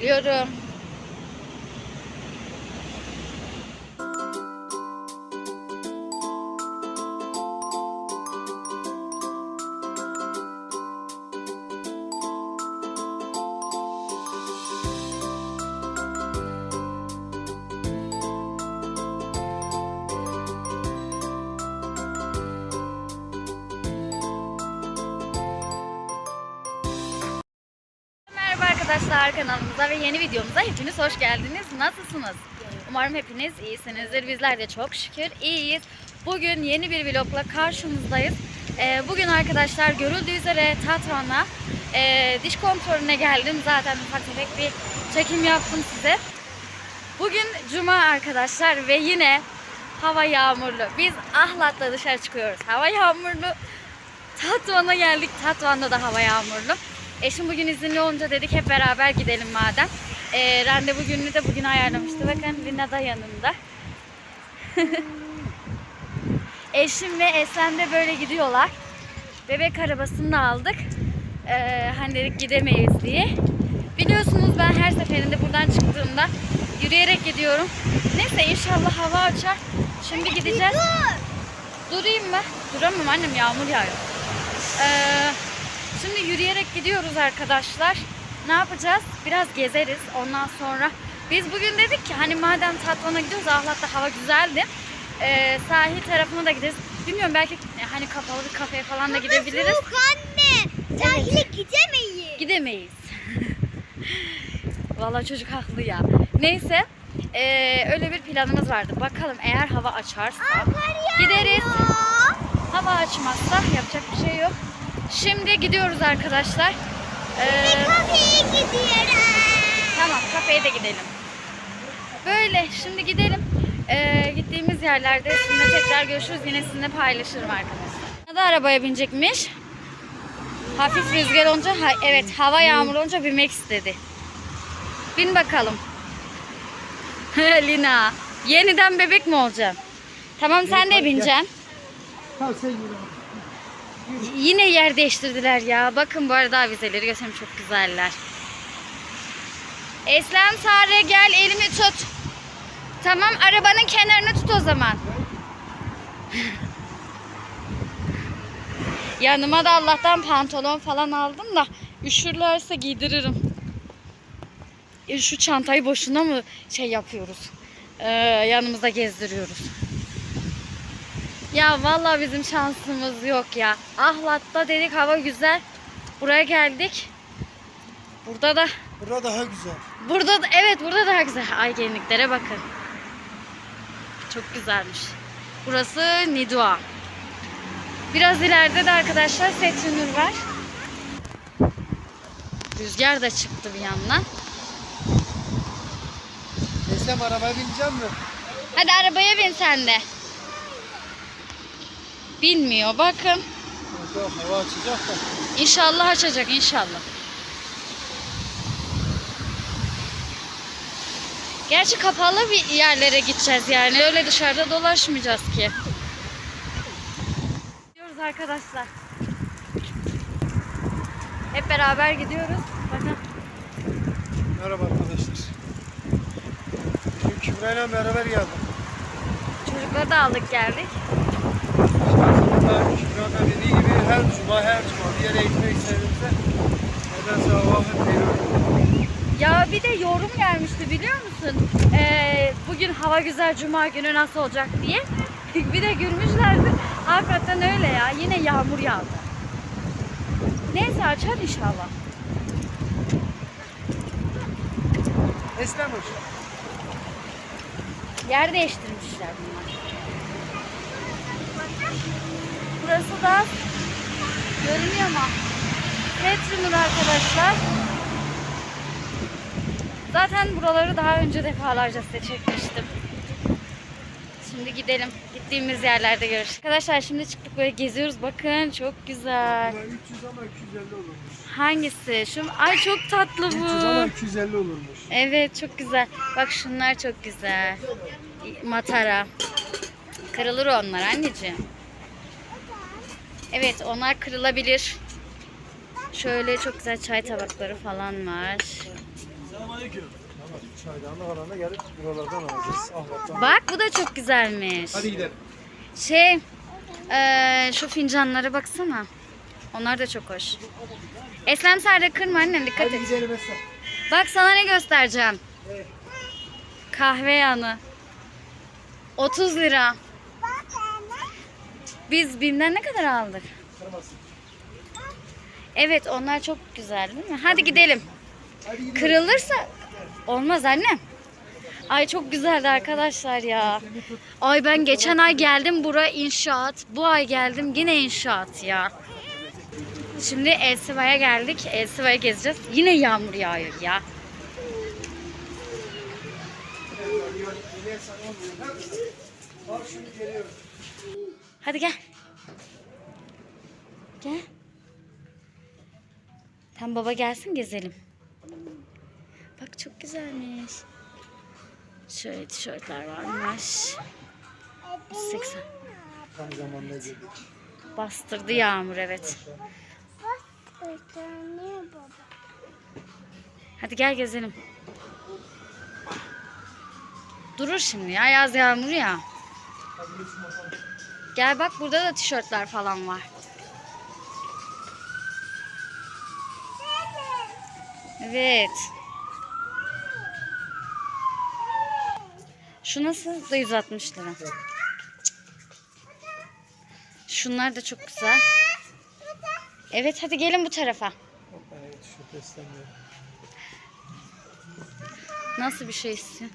Geliyorum. Merhaba arkadaşlar kanalımıza ve yeni videomuza hepiniz hoş geldiniz. Nasılsınız? Umarım hepiniz iyisinizdir. Bizler de çok şükür iyiyiz. Bugün yeni bir vlogla karşınızdayız. Ee, bugün arkadaşlar görüldüğü üzere Tatvan'a e, diş kontrolüne geldim. Zaten ufak tefek bir çekim yaptım size. Bugün cuma arkadaşlar ve yine hava yağmurlu. Biz Ahlat'la dışarı çıkıyoruz. Hava yağmurlu. Tatvan'a geldik. Tatvan'da da hava yağmurlu. Eşim bugün izinli olunca dedik hep beraber gidelim madem. Ee, randevu gününü de bugün ayarlamıştı. Bakın Lina da yanında. Eşim ve Eslem de böyle gidiyorlar. Bebek arabasını da aldık. Ee, hani dedik gidemeyiz diye. Biliyorsunuz ben her seferinde buradan çıktığımda yürüyerek gidiyorum. Neyse inşallah hava açar. Şimdi gideceğiz. Durayım mı? Duramam annem yağmur yağıyor. Ee, şimdi yürüyerek gidiyoruz arkadaşlar. Ne yapacağız? Biraz gezeriz. Ondan sonra biz bugün dedik ki hani madem Tatvan'a gidiyoruz Ahlat'ta hava güzeldi. Ee, sahil tarafına da gideriz. Bilmiyorum belki e, hani kapalı bir kafeye falan da gidebiliriz. Soğuk anne. Sahile gidemeyiz. Gidemeyiz. Vallahi çocuk haklı ya. Neyse. ee, öyle bir planımız vardı. Bakalım eğer hava açarsa gideriz. Hava açmazsa yapacak bir şey yok. Şimdi gidiyoruz arkadaşlar. Ee, Kafeye gidiyoruz. tamam kafeye de gidelim. Böyle şimdi gidelim. Ee, gittiğimiz yerlerde sizinle tekrar görüşürüz. Yine sizinle paylaşırım arkadaşlar. Da arabaya binecekmiş. Hafif rüzgar olunca, ha- evet hava yağmur olunca binmek istedi. Bin bakalım. Lina, yeniden bebek mi olacaksın? Tamam sen de bineceksin. Tamam sen. Yine yer değiştirdiler ya. Bakın bu arada avizeleri göstereyim çok güzeller. Eslem Sare gel elimi tut. Tamam arabanın kenarını tut o zaman. Yanıma da Allah'tan pantolon falan aldım da üşürlerse giydiririm. E, Şu çantayı boşuna mı şey yapıyoruz? Ee, yanımızda gezdiriyoruz. Ya vallahi bizim şansımız yok ya. Ahlat'ta dedik hava güzel. Buraya geldik. Burada da Burada daha güzel. burada da evet burada daha güzel. Ay gelinliklere bakın. Çok güzelmiş. Burası Nidua. Biraz ileride de arkadaşlar Setrinur var. Rüzgar da çıktı bir yandan. Eslem arabaya bineceğim mi? Hadi arabaya bin sen de. Bilmiyor bakın. Yok hava açacak da. İnşallah açacak inşallah. Gerçi kapalı bir yerlere gideceğiz yani. Öyle dışarıda dolaşmayacağız ki. Gidiyoruz arkadaşlar. Hep beraber gidiyoruz. Bakın. Merhaba arkadaşlar. Bugün Kübra'yla beraber geldim. Çocukları da aldık geldik. Aslında Kübra da dediği gibi her cuma her cuma bir yere gitmek istediğimizde nedense hava hep veriyor. Ya bir de yorum gelmişti biliyor musun? Ee, bugün hava güzel cuma günü nasıl olacak diye. bir de gülmüşlerdi. Hakikaten öyle ya. Yine yağmur yağdı. Neyse açar inşallah. Eslem hoş. Yer değiştirmişler bunlar. Burası da görünüyor mu? Petrinur arkadaşlar. Zaten buraları daha önce defalarca size çekmiştim. Şimdi gidelim. Gittiğimiz yerlerde görüşürüz. Arkadaşlar şimdi çıktık böyle geziyoruz. Bakın çok güzel. Ama 300 ama 250 olurmuş. Hangisi? Şu ay çok tatlı 300 ama bu. 250 olurmuş. Evet çok güzel. Bak şunlar çok güzel. Matara. Kırılır onlar anneciğim. Evet onlar kırılabilir. Şöyle çok güzel çay tabakları falan var. Çaydanlık alana gelip buralardan alacağız. Ahlattan. Bak bu da çok güzelmiş. Hadi gidelim. Şey, eee, şu fincanlara baksana. Onlar da çok hoş. Eslem Sare kırma annem dikkat Hadi et. gidelim. Bak sana ne göstereceğim. Kahve yanı. 30 lira. Biz BİM'den ne kadar aldık? Kırmasın. Evet onlar çok güzel değil mi? Hadi gidelim. Hadi gidelim. Kırılırsa olmaz annem. Ay çok güzeldi arkadaşlar ya. Ay ben geçen ay geldim bura inşaat. Bu ay geldim yine inşaat ya. Şimdi Elsiva'ya geldik. Elsiva'ya gezeceğiz. Yine yağmur yağıyor ya. Bak şimdi geliyorum. Hadi gel. Gel. Tam baba gelsin gezelim. Bak çok güzelmiş. Şöyle tişörtler varmış. 180. Tam zamanında geldik. Bastırdı yağmur evet. Hadi gel gezelim. Durur şimdi ya yaz yağmuru ya. Gel bak burada da tişörtler falan var. Evet. Şu nasıl? Da 160 lira. Şunlar da çok güzel. Evet hadi gelin bu tarafa. Nasıl bir şey istiyor?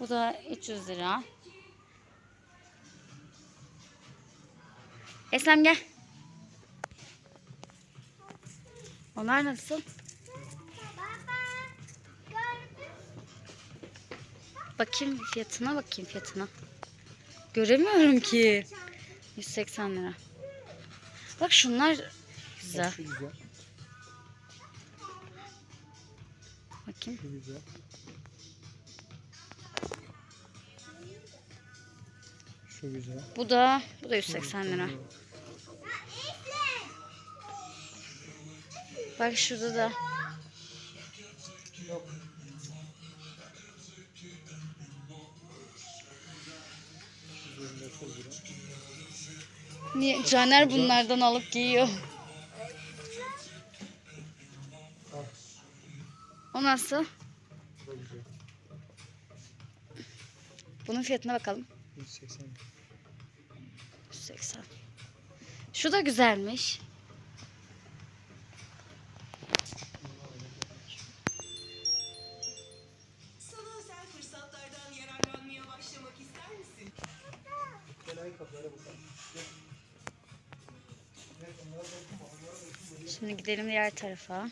Bu da 300 lira. Eslem gel. Onlar nasıl? Bakayım fiyatına bakayım fiyatına. Göremiyorum ki. 180 lira. Bak şunlar güzel. Bakayım. Güzel. Şu güzel. Bu da bu da 180 lira. Bak şurada da. Yok. Niye? Caner bunlardan alıp giyiyor. O nasıl? Bunun fiyatına bakalım. 180. 180. Şu da güzelmiş. Şimdi gidelim diğer tarafa.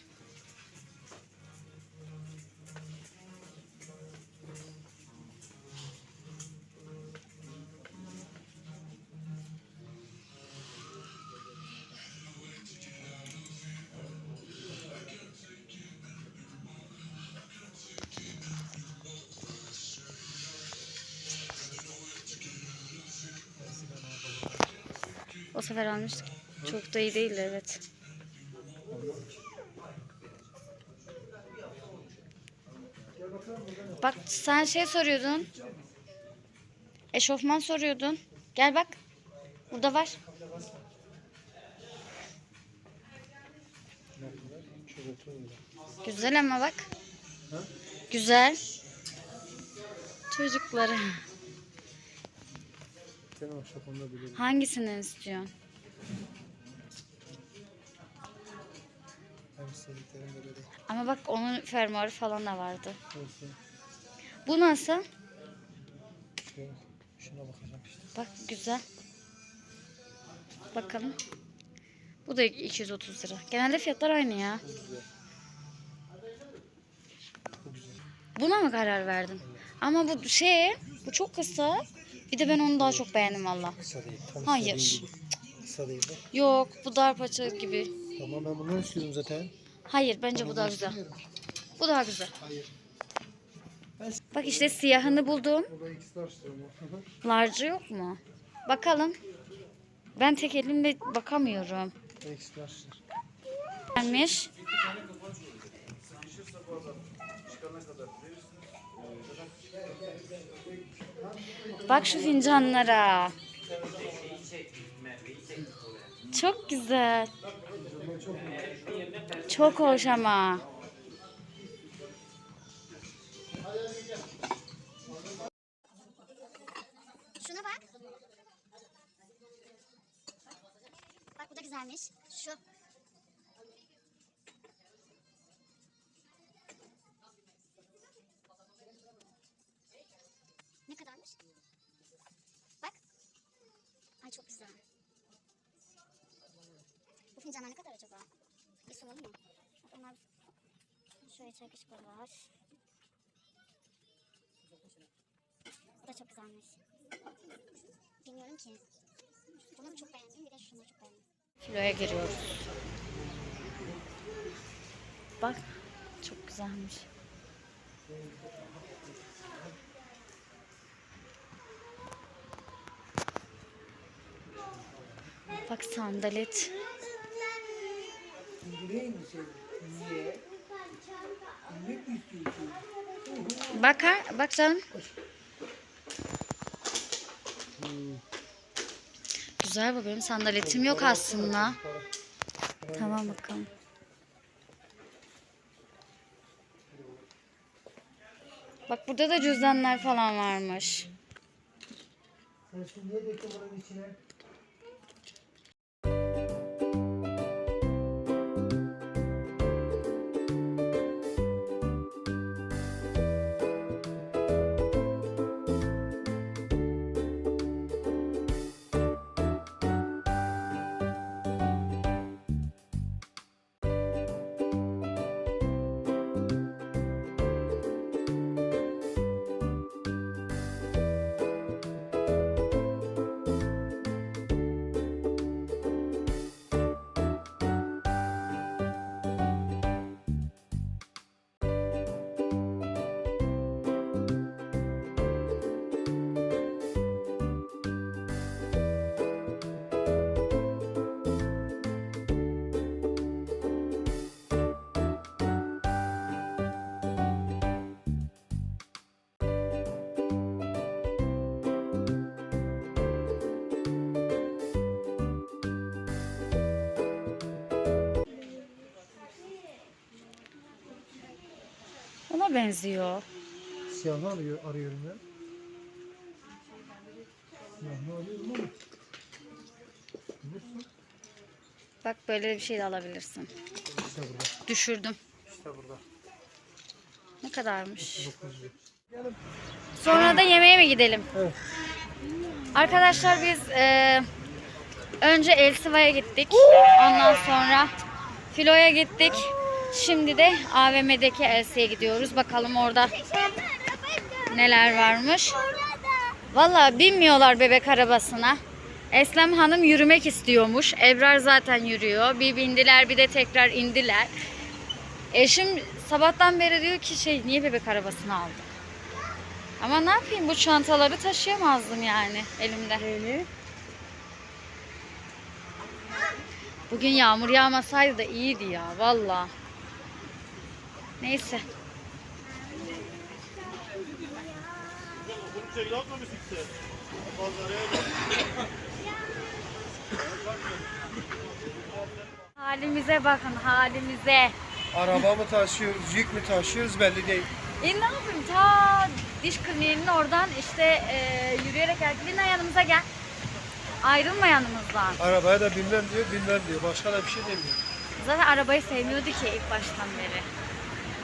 Sefer almıştık. Çok da iyi değildi evet. Bak sen şey soruyordun. Eşofman soruyordun. Gel bak. Burada var. Güzel. Ama bak. Ha? Güzel. Bilirim. Hangisini istiyorsun? Hem Ama bak onun fermuarı falan da vardı. olsun. Bu nasıl? Yok. Şuna bakacağım işte. Bak güzel. Bakalım. Bu da 230 lira. Genelde fiyatlar aynı ya. Bu güzel. Bu güzel. Buna mı karar verdin? Ama bu şey, bu çok kısa. Bir de ben onu daha çok beğendim valla. Kısa değil. Tam Hayır. istediğin değil bu. Yok, bu dar paça gibi. Tamam ben bundan istiyorum zaten. Hayır, bence bu daha güzel. İstemiyorum. Bu daha güzel. Hayır. Bak işte siyahını buldum. Da ikisi. Large'ı yok mu? Bakalım. Ben tek elimle bakamıyorum. İkisi açtır. Gelmiş. Bak şu fincanlara. Çok güzel. Çok hoş ama. Şuna bak. Bak bu da güzelmiş. Şu. Ne kadarmış? Bak. Ay çok güzel. Bir soralım mı? Onlar şöyle çay kaşıkları var. Bu da çok güzelmiş. Bilmiyorum ki. Bunu çok beğendim. Bir de şunu çok beğendim. Kiloya giriyoruz. Bak çok güzelmiş. Bak sandalet. Bak ha, bak canım. Güzel bu benim sandaletim yok aslında. Tamam bakalım. Bak burada da cüzdanlar falan varmış. Sen şimdi niye döktün bunun içine? Ona benziyor. Siyahını arıyor, arıyorum ya. Siyahını arıyorum ama. Bulursun. Bak böyle bir şey de alabilirsin. İşte burada. Düşürdüm. İşte burada. Ne kadarmış? 900 lira. Sonra da yemeğe mi gidelim? Evet. Arkadaşlar biz e, önce Elsiva'ya gittik. Ondan sonra Filo'ya gittik. Şimdi de AVM'deki Elsa'ya gidiyoruz. Bakalım orada neler varmış. Valla binmiyorlar bebek arabasına. Eslem Hanım yürümek istiyormuş. Ebrar zaten yürüyor. Bir bindiler bir de tekrar indiler. Eşim sabahtan beri diyor ki şey niye bebek arabasını aldık? Ama ne yapayım bu çantaları taşıyamazdım yani elimde. Bugün yağmur yağmasaydı da iyiydi ya valla. Neyse. Halimize bakın halimize. Araba mı taşıyoruz, yük mü taşıyoruz belli değil. E ne yapayım ta diş kliniğinin oradan işte e, yürüyerek geldik. Lina yanımıza gel. Ayrılma yanımızdan. Arabaya da bilmem diyor, bilmem diyor. Başka da bir şey demiyor. Zaten arabayı sevmiyordu ki ilk baştan beri.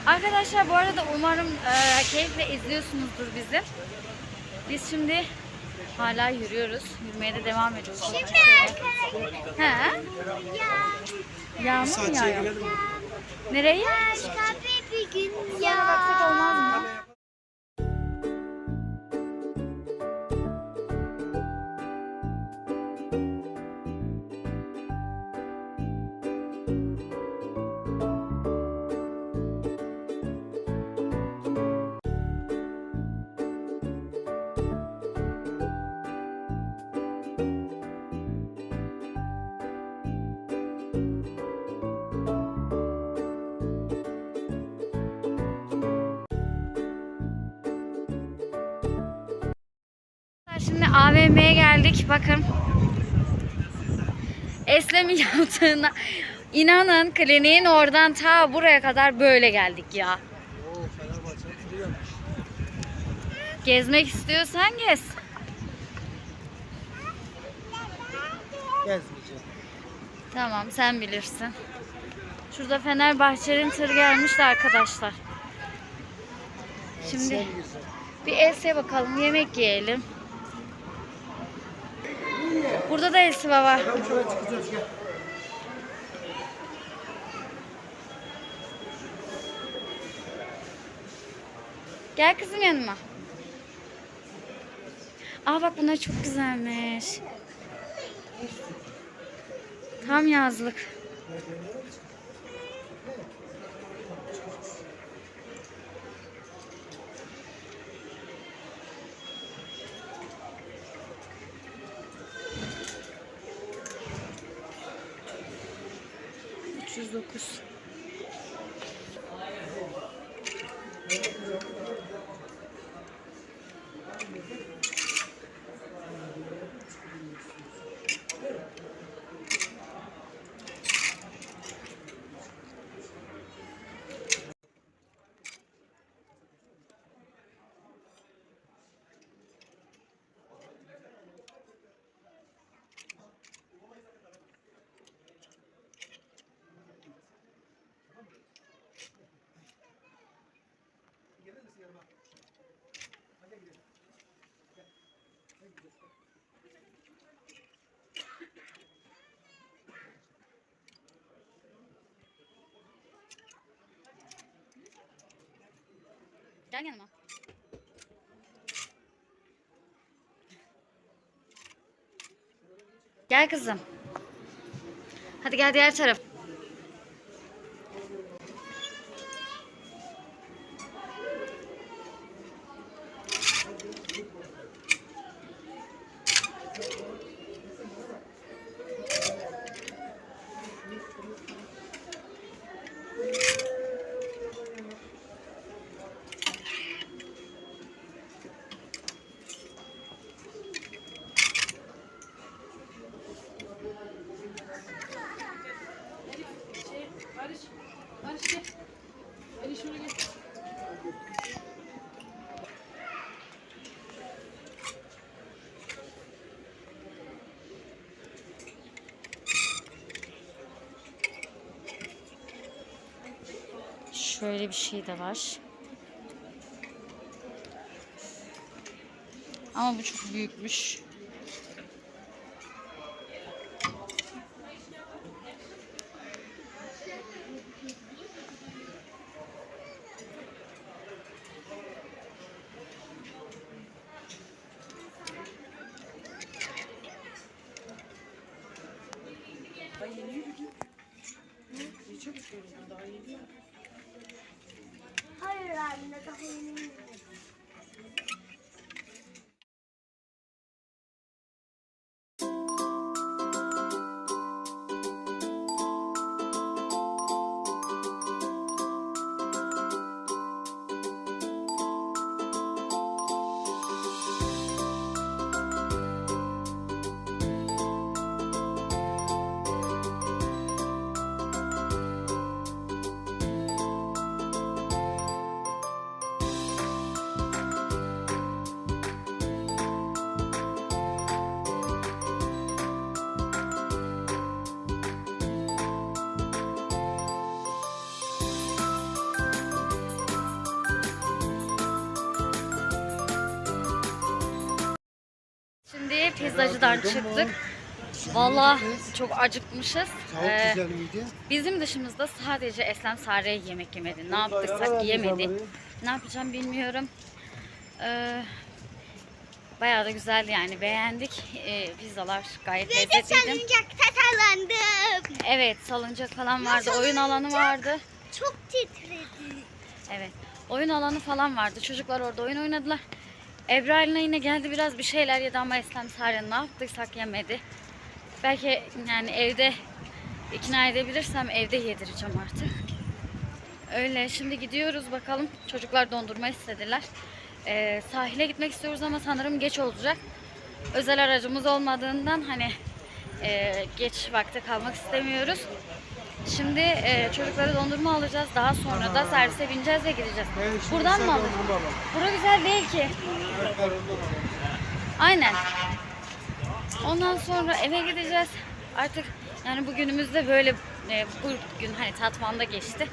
Arkadaşlar bu arada umarım e, keyifle izliyorsunuzdur bizi. Biz şimdi hala yürüyoruz. Yürümeye de devam ediyoruz. Şimdi arkadaşlar. He? Yağmur mu yağıyor? Nereye? Başka bir gün baksak olmaz mı? AVM'ye geldik. Bakın. Eslem'in yaptığına inanın kliniğin oradan ta buraya kadar böyle geldik ya. Gezmek istiyorsan gez. Gezmeyeceğim. Tamam sen bilirsin. Şurada Fenerbahçe'nin tır gelmişti arkadaşlar. Şimdi bir Els'e bakalım yemek yiyelim. Burada da çıkacağız gel. Gel kızım yanıma. Aa bak bunlar çok güzelmiş. Tam yazlık. Gel yanıma. Gel kızım. Hadi gel diğer taraf. Şöyle bir şey de var. Ama bu çok büyükmüş. Pizzacıdan çıktık. Vallahi çok acıkmışız. Ee, bizim dışımızda sadece Eslem Sare yemek yemedi. Ne yaptıysak yemedi. Ne yapacağım bilmiyorum. Ee, bayağı da güzeldi yani beğendik. Ee, pizzalar gayet lezzetliydi. Salıncak tasalandım. Evet salıncak falan vardı. Oyun alanı vardı. Çok titredi. Evet. Oyun alanı falan vardı. Çocuklar orada oyun oynadılar. Ebra yine geldi biraz bir şeyler yedi ama Eslem Sare ne yaptıysak yemedi. Belki yani evde ikna edebilirsem evde yedireceğim artık. Öyle şimdi gidiyoruz bakalım. Çocuklar dondurma istediler. Ee, sahile gitmek istiyoruz ama sanırım geç olacak. özel aracımız olmadığından hani e, geç vakte kalmak istemiyoruz. Şimdi e, çocuklara dondurma alacağız. Daha sonra da servise bineceğiz ve gideceğiz. Buradan mı alacağız? Bura güzel değil ki. Aynen. Ondan sonra eve gideceğiz. Artık yani bugünümüz de böyle e, bugün hani Tatvan'da geçti.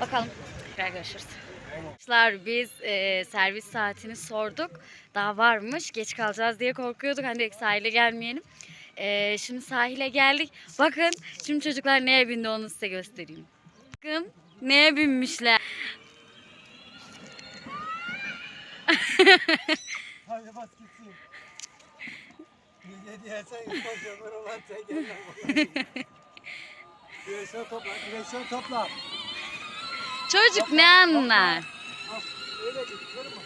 Bakalım. Tekrar görüşürüz. Arkadaşlar biz e, servis saatini sorduk. Daha varmış. Geç kalacağız diye korkuyorduk. Hani sahile gelmeyelim. E, şimdi sahile geldik. Bakın şimdi çocuklar neye bindi onu size göstereyim. Bakın neye binmişler. Hadi bas gitsin. Ömür olan sen. Direksiyon topla, direksiyon topla. Çocuk ne anlar? Al, öyle git, kırma.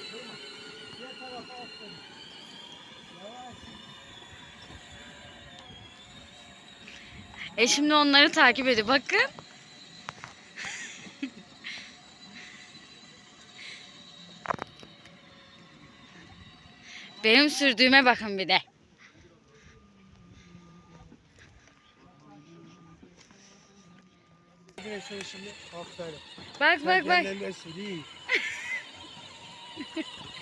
Diğer tarafa aferin. Yavaş. E şimdi onları takip ediyor. Bakın. Benim sürdüğüme bakın bir de. Bak bak bak.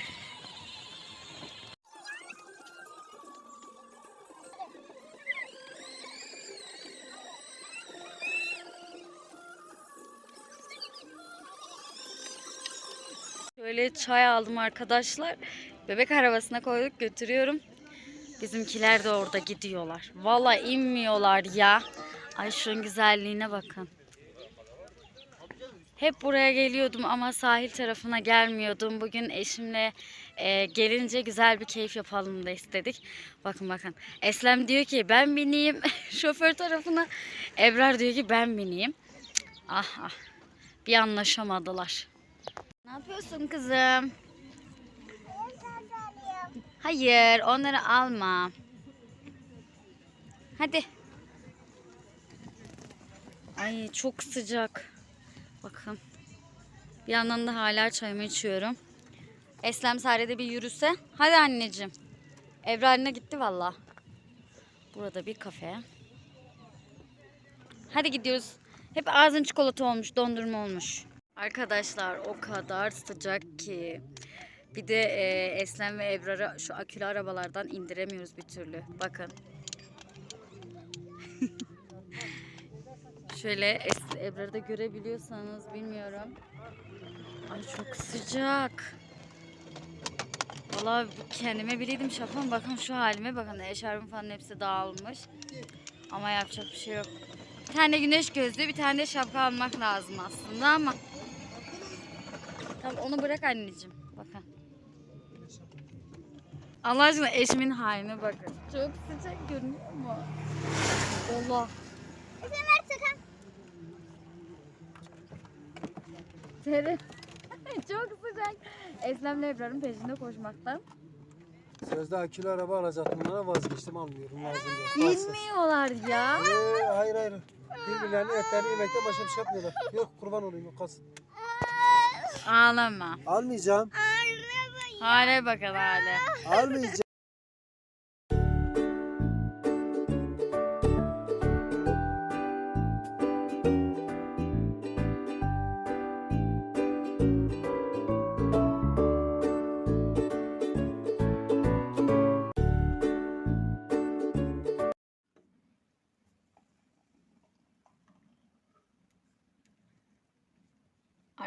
Şöyle çay aldım arkadaşlar. Bebek arabasına koyduk götürüyorum. Bizimkiler de orada gidiyorlar. Valla inmiyorlar ya. Ay şunun güzelliğine bakın. Hep buraya geliyordum ama sahil tarafına gelmiyordum. Bugün eşimle e, gelince güzel bir keyif yapalım da istedik. Bakın bakın. Eslem diyor ki ben bineyim şoför tarafına. Ebrar diyor ki ben bineyim. Ah ah. Bir anlaşamadılar. Ne yapıyorsun kızım? Hayır, onları alma. Hadi. Ay çok sıcak. Bakın. Bir yandan da hala çayımı içiyorum. Eslem Sare'de bir yürüse. Hadi anneciğim. Evrar'ına gitti valla. Burada bir kafe. Hadi gidiyoruz. Hep ağzın çikolata olmuş, dondurma olmuş. Arkadaşlar o kadar sıcak ki. Bir de e, Eslem ve Ebrar'ı şu akülü arabalardan indiremiyoruz bir türlü. Bakın. Şöyle Ebrar'ı da görebiliyorsanız bilmiyorum. Ay çok sıcak. Vallahi kendime bileydim şapam. Bakın şu halime bakın. Eşarbım falan hepsi dağılmış. Ama yapacak bir şey yok. Bir tane güneş gözlüğü, bir tane de şapka almak lazım aslında ama. Tamam onu bırak anneciğim. Bakın. Allah aşkına eşimin haline bakın. Çok sıcak görünüyor mu? Allah. Terim. Çok sıcak. Eslem'le Ebrar'ın peşinde koşmaktan. Sözde akülü araba alacaktım bunlara vazgeçtim almıyorum lazım diye. Bilmiyorlar ya. Ee, hayır hayır. Birbirlerinin etlerini yemekte başka bir şey yapmıyorlar. Yok kurban olayım yok kalsın. Ağlama. Almayacağım. Hale bakın hale. Almayacağım.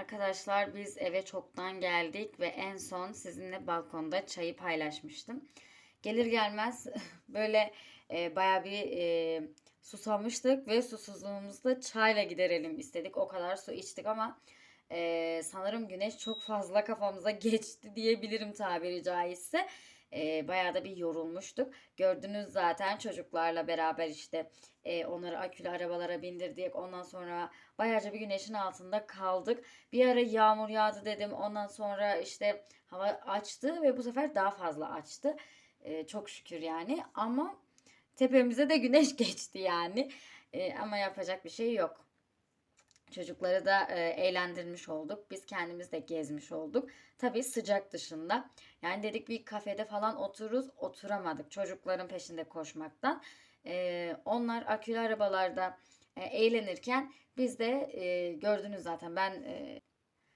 Arkadaşlar biz eve çoktan geldik ve en son sizinle balkonda çayı paylaşmıştım. Gelir gelmez böyle e, bayağı bir e, susamıştık ve susuzluğumuzu da çayla giderelim istedik. O kadar su içtik ama e, sanırım güneş çok fazla kafamıza geçti diyebilirim tabiri caizse. E, bayağı da bir yorulmuştuk. Gördünüz zaten çocuklarla beraber işte e, onları akülü arabalara bindirdik. Ondan sonra bayağıca bir güneşin altında kaldık. Bir ara yağmur yağdı dedim. Ondan sonra işte hava açtı ve bu sefer daha fazla açtı. Ee, çok şükür yani. Ama tepemize de güneş geçti yani. Ee, ama yapacak bir şey yok. Çocukları da e, eğlendirmiş olduk. Biz kendimiz de gezmiş olduk. Tabii sıcak dışında. Yani dedik bir kafede falan otururuz. Oturamadık. Çocukların peşinde koşmaktan. E, onlar akülü arabalarda e, eğlenirken biz de e, gördünüz zaten ben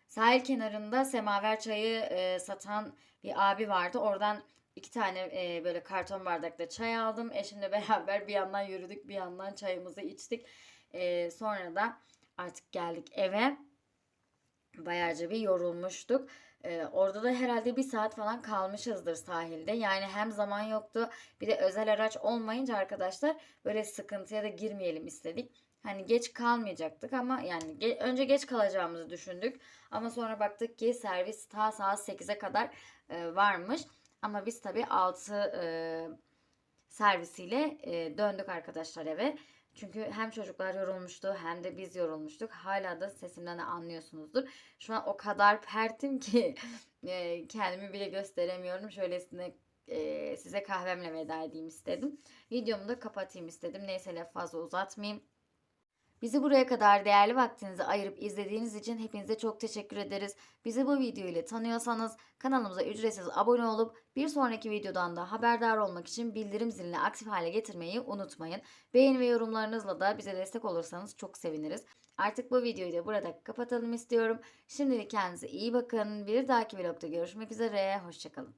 sahil kenarında semaver çayı satan bir abi vardı. Oradan iki tane böyle karton bardakta çay aldım. Eşimle beraber bir yandan yürüdük bir yandan çayımızı içtik. Sonra da artık geldik eve. Bayağıca bir yorulmuştuk. Ee, orada da herhalde bir saat falan kalmışızdır sahilde. Yani hem zaman yoktu bir de özel araç olmayınca arkadaşlar böyle sıkıntıya da girmeyelim istedik. Hani geç kalmayacaktık ama yani ge- önce geç kalacağımızı düşündük. Ama sonra baktık ki servis ta saat 8'e kadar e, varmış. Ama biz tabii 6 e, servisiyle e, döndük arkadaşlar eve. Çünkü hem çocuklar yorulmuştu hem de biz yorulmuştuk. Hala da sesimden de anlıyorsunuzdur. Şu an o kadar pertim ki e, kendimi bile gösteremiyorum. Şöylesine e, size kahvemle veda edeyim istedim. Videomu da kapatayım istedim. Neyse laf fazla uzatmayayım. Bizi buraya kadar değerli vaktinizi ayırıp izlediğiniz için hepinize çok teşekkür ederiz. Bizi bu video ile tanıyorsanız kanalımıza ücretsiz abone olup bir sonraki videodan da haberdar olmak için bildirim zilini aktif hale getirmeyi unutmayın. Beğeni ve yorumlarınızla da bize destek olursanız çok seviniriz. Artık bu videoyu da burada kapatalım istiyorum. Şimdilik kendinize iyi bakın. Bir dahaki vlogda görüşmek üzere. Hoşçakalın.